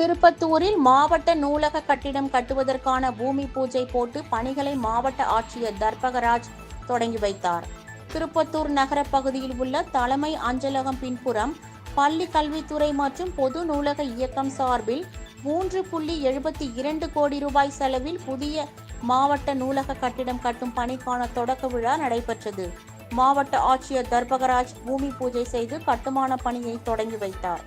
திருப்பத்தூரில் மாவட்ட நூலக கட்டிடம் கட்டுவதற்கான பூமி பூஜை போட்டு பணிகளை மாவட்ட ஆட்சியர் தர்பகராஜ் தொடங்கி வைத்தார். திருப்பத்தூர் நகர பகுதியில் உள்ள தலைமை அஞ்சலகம் பின்புறம் பள்ளி கல்வித்துறை மற்றும் பொது நூலக இயக்கம் சார்பில் மூன்று புள்ளி எழுபத்தி இரண்டு கோடி ரூபாய் செலவில் புதிய மாவட்ட நூலக கட்டிடம் கட்டும் பணிக்கான தொடக்க விழா நடைபெற்றது. மாவட்ட ஆட்சியர் தர்பகராஜ் பூமி பூஜை செய்து கட்டுமான பணியை தொடங்கி வைத்தார்.